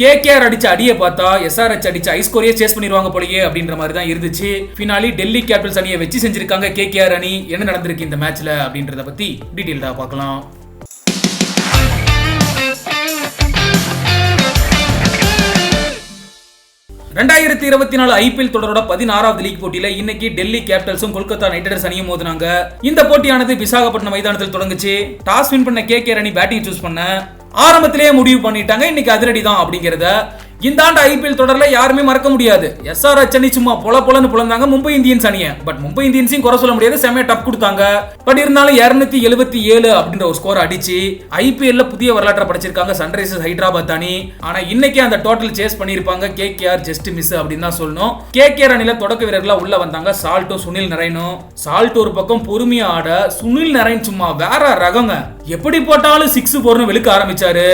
KKR அடிச்ச அடியை பார்த்தா எஸ்ஆர்எச் அடிச்ச ஐஸ்கோரியே சேஸ் பண்ணிடுவாங்க போலயே அப்படின்ற மாதிரி தான் இருந்துச்சு. ஃபினாலி டெல்லி கேபிட்டல்ஸ் அணியை வச்சு செஞ்சிருக்காங்க கேகேஆர் அணி. என்ன நடந்திருக்கு இந்த மேட்ச்ல அப்படின்றத பத்தி டீட்டெயில்டா பார்க்கலாம். ரெண்டாயிரத்தி இருபத்தி நாலு ஐபிஎல் தொடரோட பதினாறாவது லீக் போட்டியில இன்னைக்கு டெல்லி கேபிட்டல்ஸும் கொல்கத்தா நைட் ரைடர்ஸ் அணியும் மோதினாங்க. இந்த போட்டியானது விசாகப்பட்டினம் மைதானத்தில் தொடங்குச்சு. டாஸ் வின் பண்ண கே அணி பேட்டிங் சூஸ் பண்ண ஆரம்பத்திலேயே முடிவு பண்ணிட்டாங்க. இன்னைக்கு அதிரடி தான் அப்படிங்கிறத இந்த ஆண்டு ஐபிஎல் தொடரில் யாருமே மறக்க முடியாது. எஸ்ஆர் அணி சும்மா பொல பொலன்னு புலந்தாங்க மும்பை இந்தியன்ஸ் அணியை. பட் மும்பை இந்தியன்ஸையும் குறை சொல்ல முடியாது. செமையா டப் கொடுத்தாங்க. பட் இருந்தாலும் இரநூத்தி எழுபத்தி ஏழு அப்படின்ற ஒரு ஸ்கோர் அடிச்சு ஐபிஎல்ல புதிய வரலாற்றை படைச்சிருக்காங்க சன்ரைசர்ஸ் ஹைதராபாத் அணி. ஆனா இன்னைக்கு அந்த டோட்டல் சேஸ் பண்ணிருப்பாங்க கேகேஆர் ஜஸ்ட் மிஸ் அப்படின்னு தான் சொல்லணும். கேகேஆர் அணியில தொடக்க வீரர்களா உள்ள வந்தாங்க சால்ட்டோ சுனில் நரைனும் சால்ட் ஒரு பக்கம் பொறுமையா ஆட சுனில் நரைன் சும்மா வேற ரகங்க. எப்படி போட்டாலும் சிக்ஸ் போர்னு வெளுக்க ஆரம்பிச்சாரு.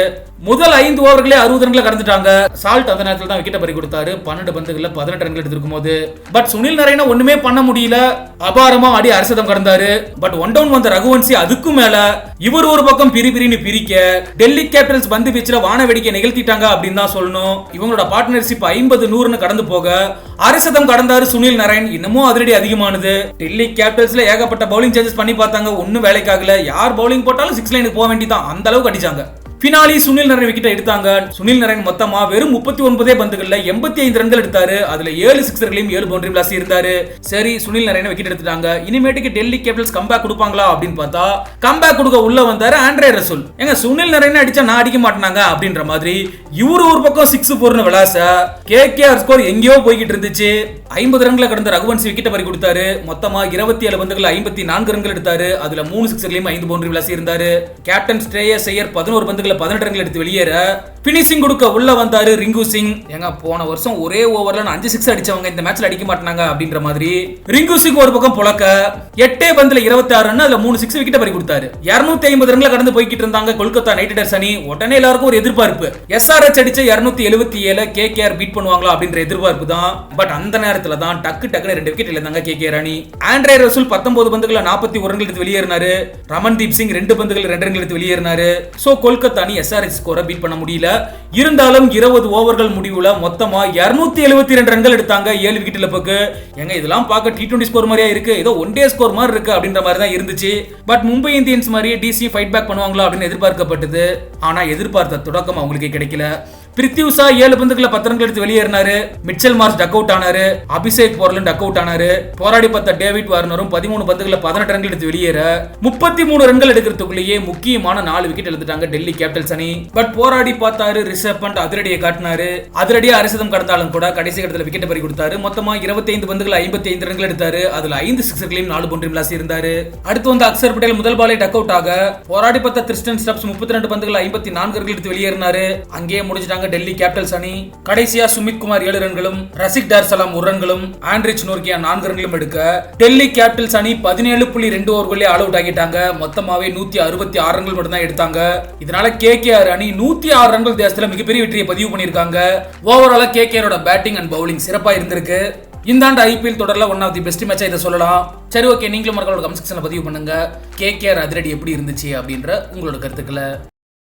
முதல் ஐந்து ஓவர்களே அறுபது ரன்களை கடந்துட்டாங்க. சால்ட் அந்த நேரத்தில் தான் விக்கெட்டை பறி கொடுத்தாரு. பன்னெண்டு பந்துகளில் பதினெட்டு ரன்கள் எடுத்திருக்கும் போது பட் சுனில் நரேனா ஒண்ணுமே பண்ண முடியல. அபாரமா ஆடி அரசதம் கடந்தாரு. பட் ஒன் டவுன் வந்த ரகுவன்சி அதுக்கும் மேல இவர் ஒரு பக்கம் பிரி பிரின்னு பிரிக்க டெல்லி கேபிட்டல்ஸ் பந்து வீச்சுல வான வேடிக்கை நிகழ்த்திட்டாங்க அப்படின்னு தான் சொல்லணும். இவங்களோட பார்ட்னர்ஷிப் ஐம்பது நூறுன்னு கடந்து போக அரசதம் கடந்தாரு சுனில் நரேன். இன்னமும் அதிரடி அதிகமானது. டெல்லி கேபிட்டல்ஸ்ல ஏகப்பட்ட பவுலிங் சேஞ்சஸ் பண்ணி பார்த்தாங்க. ஒன்னும் வேலைக்காகல. யார் பவுலிங் போட்டாலும் சிக்ஸ் லைனுக்கு போக வேண்டிதான். அந்த அளவுக்கு அடிச்சாங்க. பினாலி சுனில் நரேன் விக்கெட் எடுத்தாங்க. சுனில் நரேன் மொத்தமா வெறும் முப்பத்தி ஒன்பதே பந்துகள்ல எண்பத்தி ஐந்து ரன்கள் எடுத்தாரு. அதுல ஏழு சிக்ஸர்களையும் ஏழு பவுண்டரி பிளாஸ் இருந்தாரு. சரி சுனில் நரேன் விக்கெட் எடுத்துட்டாங்க. இனிமேட்டுக்கு டெல்லி கேபிட்டல்ஸ் கம்பேக் கொடுப்பாங்களா அப்படின்னு பார்த்தா கம்பேக் கொடுக்க உள்ள வந்தாரு ஆண்ட்ரே ரசூல். எங்க சுனில் நரேன் அடிச்சா நான் அடிக்க மாட்டாங்க அப்படின்ற மாதிரி இவரு ஒரு பக்கம் சிக்ஸ் போர்னு விளாச கே கே ஆர் ஸ்கோர் எங்கேயோ போய்கிட்டு இருந்துச்சு. ஐம்பது ரன்களை கடந்த ரகுவன்சி விக்கெட்டை பறி கொடுத்தாரு. மொத்தமா இருபத்தி ஏழு பந்துகள் ஐம்பத்தி நான்கு ரன்கள் எடுத்தாரு. அதுல மூணு சிக்ஸர்களையும் ஐந்து பவுண்டரி விளாசி இருந்தாரு. கேப்டன் ஸ்ரேயஸ் ஐயர் பதினோரு பந்துகள் பதினெட்டு ரன்கள் எடுத்து வெளியேற பினிஷிங் கொடுக்க உள்ள வந்தாரு ரிங்கு சிங். எங்க போன வருஷம் ஒரே ஓவர்ல நான் அஞ்சு சிக்ஸ் அடிச்சவங்க இந்த மேட்ச்ல அடிக்க மாட்டாங்க அப்படின்ற மாதிரி ரிங்கு சிங் ஒரு பக்கம் புழக்க எட்டே பந்துல இருபத்தி ஆறு ரன் அதுல மூணு சிக்ஸ் விக்கெட் பறி கொடுத்தாரு. இருநூத்தி ஐம்பது ரன்ல கடந்து போய்கிட்டு இருந்தாங்க கொல்கத்தா நைட் ரைடர்ஸ் அணி. உடனே எல்லாருக்கும் ஒரு எதிர்பார்ப்பு. எஸ்ஆர்எச் அடிச்ச இருநூத்தி எழுபத்தி ஏழு கே கேஆர் பீட் பண்ணுவாங்களா அப்படின்ற எதிர்பார்ப்பு தான். பட் அந்த நேரத்துல தான் டக்கு டக்குன்னு ரெண்டு விக்கெட் இழந்தாங்க கே கேஆர் அணி. ஆண்ட்ரே ரசூல் பத்தொன்பது பந்துகளை நாற்பத்தி ஒரு ரன்கள் எடுத்து வெளியேறினாரு. ரமன்தீப் சிங் ரெண்டு பந்துகள் ரெண்டு ரன் எடுத்து வெளியேறினாரு. சோ கொல்கத்தா அணி எஸ்ஆர்எச் ஸ்கோரை பீட் பண்ண முடியல. இருந்தாலும் இருபது ஓவர்கள் முடிவுல மொத்தமா இருநூத்தி எழுபத்தி ரெண்டு ரன்கள் எடுத்தாங்க ஏழு விக்கெட் இழப்புக்கு எங்க இதெல்லாம் பார்க்க டி டுவெண்டி ஸ்கோர் மாதிரியா இருக்கு? ஏதோ ஒன் டே ஸ்கோர் மாதிரி இருக்கு அப்படின்ற மாதிரி தான் இருந்துச்சு. பட் மும்பை இந்தியன்ஸ் மாதிரியே டிசி ஃபைட் பேக் பண்ணுவாங்களா அப்படின்னு எதிர்பார்க்கப்பட்டது. ஆனா எதிர்பார்த்த தொடக்கம் அவங்களுக்கு கிடைக்கல. பிரித்யூஷா ஏழு பந்துகளை பத்து ரன்கள் எடுத்து வெளியேறினாரு. மிச்சல் மார்ஸ் டக் அவுட் ஆனாரு. அபிஷேக் போர்லும் டக் அவுட் ஆனாரு. போராடி பார்த்த டேவிட் வார்னரும் பதிமூணு பந்துகளை பதினெட்டு ரன்கள் எடுத்து வெளியேற முப்பத்தி மூணு ரன்கள் எடுக்கிறதுக்குள்ளேயே முக்கியமான நாலு விக்கெட் எடுத்துட்டாங்க டெல்லி கேபிட்டல்ஸ் அணி. பட் போராடி பார்த்தாரு ரிஷப் பண்ட் அதிரடியை காட்டினாரு. அதிரடியா அரிசதம் கடந்தாலும் கூட கடைசி இடத்துல விக்கெட் பறி கொடுத்தாரு. மொத்தமா இருபத்தி ஐந்து பந்துகள் ஐம்பத்தி ஐந்து ரன்கள் எடுத்தாரு. அதுல ஐந்து சிக்ஸர்களையும் நாலு பவுண்டரி லாஸ் இருந்தாரு அடுத்து வந்து அக்சர் பட்டேல் முதல் பாலை டக் அவுட் ஆக போராடி பார்த்த திருஸ்டன் ஸ்டப்ஸ் முப்பத்தி ரெண்டு பந்துகள் ஐம்பத்தி நான்கு ரன்கள் எடுத்து வெளியேறினாரு. அங்கேயே முடிஞ்சிட்டாங்க டெல்லி கேபிட்டல்ஸ் அணி கடைசியா சுமித் குமார் ஏழு ரன்களும் ரசிக் டார்சலாம் ஒரு ரன்களும் ஆண்ட்ரிச் நோர்கியா நான்கு ரன்களும் எடுக்க டெல்லி கேபிட்டல்ஸ் அணி பதினேழு புள்ளி ரெண்டு ஓவர்களே ஆல் அவுட் ஆகிட்டாங்க. மொத்தமாவே நூத்தி அறுபத்தி ஆறு ரன்கள் மட்டும் தான் எடுத்தாங்க. இதனால கே அணி நூத்தி ஆறு ரன்கள் தேசத்துல மிகப்பெரிய வெற்றியை பதிவு பண்ணியிருக்காங்க. ஓவராலா கே கேரோட பேட்டிங் அண்ட் பவுலிங் சிறப்பா இருந்திருக்கு. இந்த ஆண்டு ஐபிஎல் தொடரில் ஒன் ஆஃப் தி பெஸ்ட் மேட்சாக இதை சொல்லலாம். சரி ஓகே நீங்களும் மறக்காம கமெண்ட் செக்ஷனில் பதிவு பண்ணுங்க. கே அதிரடி எப்படி இருந்துச்சு அப்படின்ற உங்களோட கருத்துக்களை